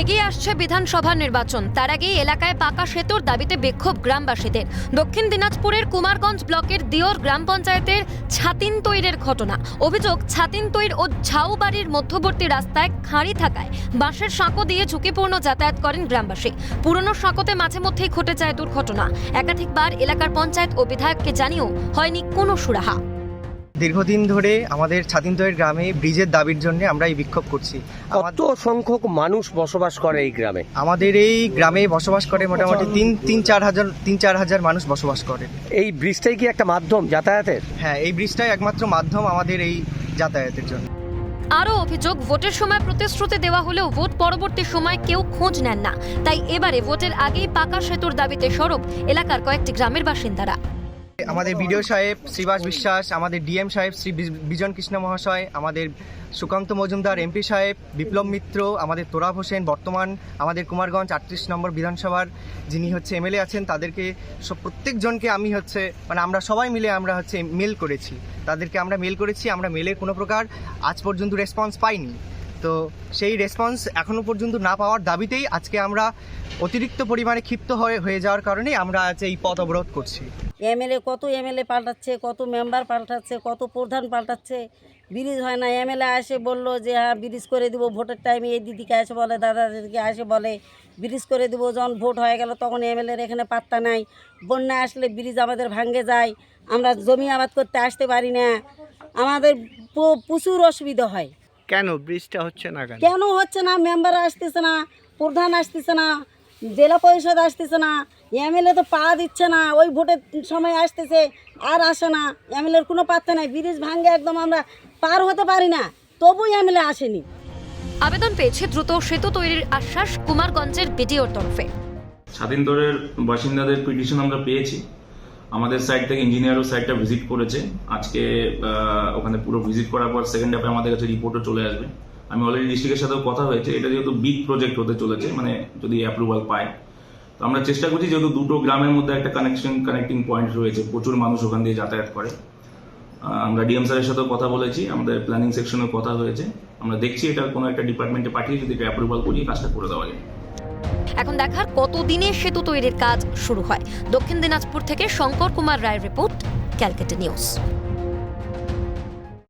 এগিয়ে আসছে বিধানসভা নির্বাচন। তার আগেই এলাকায় পাকা সেতুর দাবিতে বিক্ষোভ গ্রামবাসীদের। দক্ষিণ দিনাজপুরের কুমারগঞ্জ ব্লকের দিওর গ্রাম পঞ্চায়েতের ছাতিন তৈরের ঘটনা। অভিযোগ ছাতিন তৈর ও ঝাউবাড়ির মধ্যবর্তী রাস্তায় খাঁড়ি থাকায় বাঁশের সাঁকো দিয়ে ঝুঁকিপূর্ণ যাতায়াত করেন গ্রামবাসী। পুরনো সাঁকোতে মাঝে মধ্যেই ঘটে যায় দুর্ঘটনা। একাধিকবার এলাকার পঞ্চায়েত ও বিধায়ককে জানিয়েও হয়নি কোনো সুরাহা। দীর্ঘদিন ধরে আমাদের ছাতিনতয়ের গ্রামে ব্রিজের দাবির জন্য আমরা এই বিক্ষোভ করছি। কত সংখ্যক মানুষ বসবাস করে এই গ্রামে? আমাদের এই গ্রামে বসবাস করে মোটামুটি তিন তিন চার হাজার তিন চার হাজার মানুষ বসবাস করে। এই ব্রিজটাই কি একটা মাধ্যম যাতায়াতের? হ্যাঁ এই ব্রিজটাই একমাত্র মাধ্যম আমাদের এই যাতায়াতের জন্য। আরও অভিযোগ ভোটের সময় প্রতিশ্রুতি দেওয়া হলেও ভোট পরবর্তী সময় কেউ খোঁজ নেন না। তাই এবারে ভোটের আগেই পাকা সেতুর দাবিতে সরব এলাকার কয়েকটি গ্রামের বাসিন্দারা। আমাদের বিডিও সাহেব শ্রীবাস বিশ্বাস আমাদের ডিএম সাহেব শ্রী বিজ- বিজন কৃষ্ণ মহাশয় আমাদের সুকান্ত মজুমদার এমপি সাহেব বিপ্লব মিত্র আমাদের তোরাব হোসেন বর্তমান আমাদের কুমারগঞ্জ আটত্রিশ নম্বর বিধানসভার যিনি হচ্ছে এমএলএ আছেন তাদেরকে সব প্রত্যেকজনকে আমি হচ্ছে মানে আমরা সবাই মিলে আমরা হচ্ছে মেল করেছি। তাদেরকে আমরা মেল করেছি আমরা মেলে কোনো প্রকার আজ পর্যন্ত রেসপন্স পাইনি। তো সেই রেসপন্স এখনও পর্যন্ত না পাওয়ার দাবিতেই আজকে আমরা অতিরিক্ত পরিমাণে ক্ষিপ্ত হয়ে হয়ে যাওয়ার কারণে আমরা আজ এই পথ অবরোধ করছি। এমএলএ কত এমএলএ পাল্টাচ্ছে, কত মেম্বার পাল্টাচ্ছে, কত প্রধান পাল্টাচ্ছে ব্রিজ হয় না। এমএলএ আসে বলল যে হ্যাঁ ব্রিজ করে দিব ভোটের টাইমে এই দিদিকে আসে বলে, দাদা দিদিকে আসে বলে ব্রিজ করে দিব, যখন ভোট হয়ে গেল তখন এমএলএর এখানে পাত্তা নাই। বন্যা আসলে ব্রিজ আমাদের ভাঙ্গে যায়। আমরা জমি আবাদ করতে আসতে পারি না। আমাদের প্রচুর অসুবিধা হয়। কেন? ব্রিজটা হচ্ছে না কেন? কেন হচ্ছে না? মেম্বার আসতেছে না প্রধান আসতেছে না জেলা পরিষদ আসতেছে না এমএলএ তো পা দিচ্ছে না ওই ভোটের সময় আসতেছে আর আসে না। এমএলএর কোনো পাত্তা নাই ব্রিজ ভাঙ্গে একদম আমরা পার হতে পারি না তবু এমএলএ আসেনি। আবেদন পেয়েছে দ্রুত সেতু তৈরির আশ্বাস কুমারগঞ্জের বিডিওর তরফে। স্বাধীনতরের বাসিন্দাদের পিটিশন আমরা পেয়েছি। আমাদের সাইড থেকে ইঞ্জিনিয়ারও সাইটটা ভিজিট করেছে। আজকে ওখানে পুরো ভিজিট করার পর সেকেন্ড হাফে আমাদের কাছে রিপোর্টও চলে আসবে। আমি অলরেডি ডিস্ট্রিক্টের সাথেও কথা হয়েছে। এটা যেহেতু বিগ প্রজেক্ট হতে চলেছে মানে যদি অ্যাপ্রুভাল পায়। তো আমরা চেষ্টা করছি যেহেতু দুটো গ্রামের মধ্যে একটা কানেকশন কানেক্টিং পয়েন্ট রয়েছে, প্রচুর মানুষ ওখান দিয়ে যাতায়াত করে। আমরা ডিএম স্যারের সাথেও কথা বলেছি, আমাদের প্ল্যানিং সেকশনেও কথা হয়েছে। আমরা দেখছি এটা কোনো একটা ডিপার্টমেন্টে পাঠিয়ে যদি এটা অ্যাপ্রুভাল করিয়ে কাজটা করে দেওয়া যায়। এখন দেখার কতদিনে সেতু তৈরির কাজ শুরু হয়। দক্ষিণ দিনাজপুর থেকে শঙ্কর কুমার রায়ের রিপোর্ট, ক্যালকাটা নিউজ।